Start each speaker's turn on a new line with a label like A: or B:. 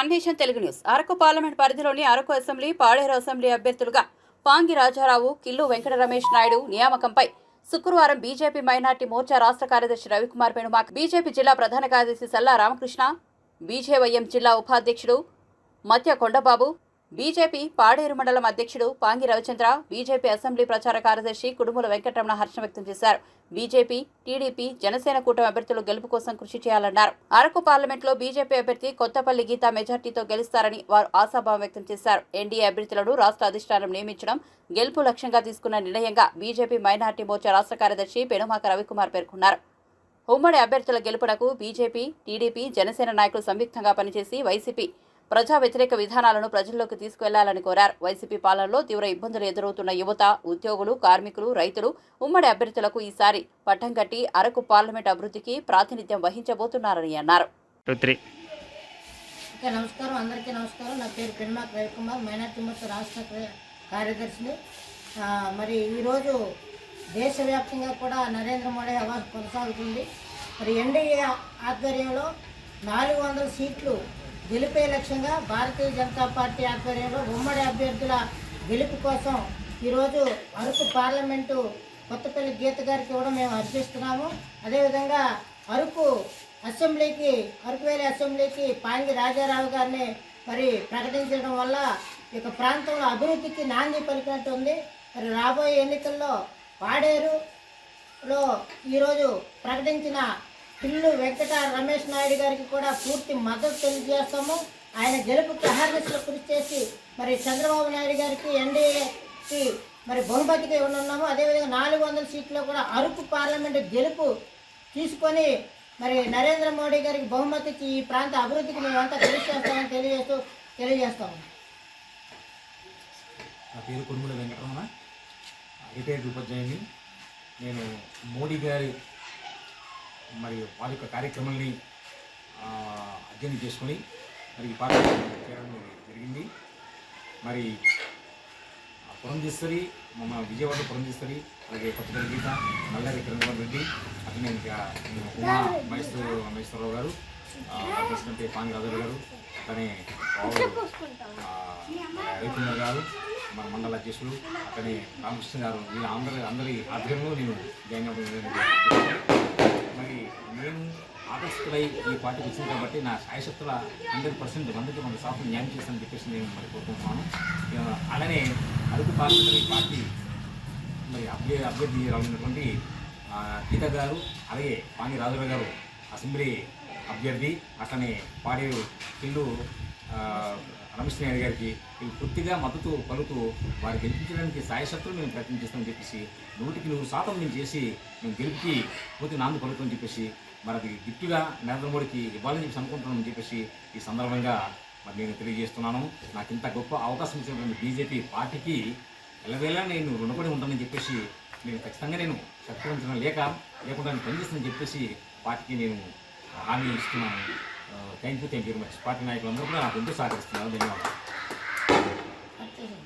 A: One nation Telugu news. Araku parliament పరిధిలోని Araku assembly Paderu assembly అభ్యర్థులుగా పాంగి రాజారావు కిల్లు వెంకట రమేష్ నాయుడు నియామకంపై శుక్రవారం బీజేపీ మైనార్టీ మోర్చా రాష్ట్ర కార్యదర్శి రవికుమార్ పెనుమాక్ బీజేపీ జిల్లా ప్రధాన కార్యదర్శి సల్లా రామకృష్ణ బీజేవైఎం జిల్లా ఉపాధ్యక్షుడు మత్య కొండబాబు బీజేపీ పాడేరు మండలం అధ్యక్షుడు పాంగి రవిచంద్ర బీజేపీ అసెంబ్లీ ప్రచార కార్యదర్శి కుడుముల వెంకటరమణ హర్షం వ్యక్తం చేశారు. బీజేపీ టీడీపీ జనసేన కూటమి అభ్యర్థులు గెలుపు కోసం కృషి చేయాలన్నారు. అరకు పార్లమెంట్లో బీజేపీ అభ్యర్థి కొత్తపల్లి గీత మెజార్టీతో గెలుస్తారని వారు ఆశాభావం వ్యక్తం చేశారు. ఎన్డీఏ అభ్యర్థులను రాష్ట్ర అధిష్టానం నియమించడం గెలుపు లక్ష్యంగా తీసుకున్న నిర్ణయంగా బీజేపీ మైనార్టీ మోర్చా రాష్ట్ర కార్యదర్శి పెనుమాక రవికుమార్ పేర్కొన్నారు. ఉమ్మడి అభ్యర్థుల గెలుపునకు బీజేపీ టీడీపీ జనసేన నాయకులు సంయుక్తంగా పనిచేసి వైసీపీ ప్రజా వ్యతిరేక విధానాలను ప్రజల్లోకి తీసుకువెళ్ళాలని కోరారు. వైసీపీ పాలనలో తీవ్ర ఇబ్బందులు ఎదురవుతున్న యువత ఉద్యోగులు కార్మికులు రైతులు ఉమ్మడి అభ్యర్థులకు ఈసారి పట్టం కట్టి అరకు పార్లమెంట్ అభివృద్ధికి ప్రాతినిధ్యం వహించబోతున్నారని అన్నారు.
B: నమస్కారం. అందరికీ నమస్కారం. నా పేరు పెన్మాక్ రవికుమార్ మైనార్టీ మోర్చా రాష్ట్ర కార్య- కార్యదర్శిని. మరి ఈరోజు దేశవ్యాప్తంగా కూడా నరేంద్ర మోడీ హవా కొనసాగుతుంది. మరి ఎన్డీఏ ఆధ్వర్యంలో నాలుగు వందల సీట్లు గెలిపే లక్ష్యంగా భారతీయ జనతా పార్టీ ఆధ్వర్యంలో ఉమ్మడి అభ్యర్థుల గెలుపు కోసం ఈరోజు అరకు పార్లమెంటు కొత్తపల్లి గీత గారికి కూడా మేము అర్పిస్తున్నాము అదేవిధంగా అరకు అసెంబ్లీకి అరకువేలి అసెంబ్లీకి పాంగి రాజారావు గారిని మరి ప్రకటించడం వల్ల ఈ ప్రాంతంలో అభివృద్ధికి నాంది పలికినట్టు ఉంది. మరి రాబోయే ఎన్నికల్లో పాడేరులో ఈరోజు ప్రకటించిన పిల్లు వెంకట రమేష్ నాయుడు గారికి కూడా పూర్తి మద్దతు తెలియజేస్తాము. ఆయన గెలుపుకి అహర్నిశలు కృషి చేసి మరి చంద్రబాబు నాయుడు గారికి ఎన్డీఏకి మరి బహుమతిగా ఉన్నాము అదేవిధంగా నాలుగు వందల సీట్లో కూడా అరకు పార్లమెంటు గెలుపు తీసుకొని మరి నరేంద్ర మోడీ గారికి బహుమతికి ఈ ప్రాంత అభివృద్ధికి మేమంతా కృషి చేస్తామని తెలియజేస్తూ తెలియజేస్తాము.
C: నా పేరు కొనుమల వెంకటరమణ. రిటైర్డ్ ఉపాధ్యాయుని నేను మోడీ గారి మరి వారి యొక్క కార్యక్రమాల్ని అధ్యయనం చేసుకొని మరి ఈ పార్టీ జరిగింది మరి పురంధేశ్వరి మన విజయవాడ పురంధేశ్వరి అలాగే కొత్తపల్లి గీత నల్లారి కిరణ్ రెడ్డి అతనే ఇంకా ఉమా మహేశ్వర మహేశ్వరరావు గారు ప్రెసిడెంట్ పాంగిరాజు గారు అతనే రవికుమార్ గారు మన మండల అధ్యక్షులు అతని రామకృష్ణ గారు వీళ్ళ అందరి అందరి ఆధ్వర్యంలో నేను జాయిన్ అవ్వడం జరిగింది. మరి నేను ఆకర్షితులై ఈ పార్టీకి వచ్చింది కాబట్టి నా శాయశక్తుల హండ్రెడ్ పర్సెంట్ వందకి వంద శాతం న్యాయం చేస్తానని చెప్పేసి నేను మరి కోరుకుంటున్నాను. అలానే అరకు పార్లమెంటరీ పార్టీ మరి అభ్యర్థి అభ్యర్థి రానున్నటువంటి గీత గారు అలాగే పాణి రాజుల గారు అసెంబ్లీ అభ్యర్థి అట్లనే పాడేరు పిల్లు రమేష్ నాయుడు గారికి వీళ్ళు పూర్తిగా మద్దతు పలుకుతూ వారు గెలిపించడానికి సాయశక్తులు మేము ప్రయత్నం చేస్తామని చెప్పేసి నూటికి నూరు శాతం మేము చేసి మేము గెలిపి పూర్తి నాంది పలుకుతామని చెప్పేసి మరి అది గిఫ్ట్గా నరేంద్ర మోడీకి ఇవ్వాలని చెప్పి అనుకుంటున్నామని చెప్పేసి ఈ సందర్భంగా మరి నేను తెలియజేస్తున్నాను. నాకు ఇంత గొప్ప అవకాశం ఇచ్చినటువంటి బీజేపీ పార్టీకి ఎల్లవేళ నేను రుణపడి ఉంటానని చెప్పేసి నేను ఖచ్చితంగా నేను సత్కరించడం లేక లేకుండా నేను పనిచేస్తానని చెప్పేసి పార్టీకి నేను హామీ ఇస్తున్నాను. thank you thank you very much party నాయకులందరూ కూడా నాకు ఎంతో సహకరిస్తున్నారు ధన్యవాదాలు
B: వచ్చేసింది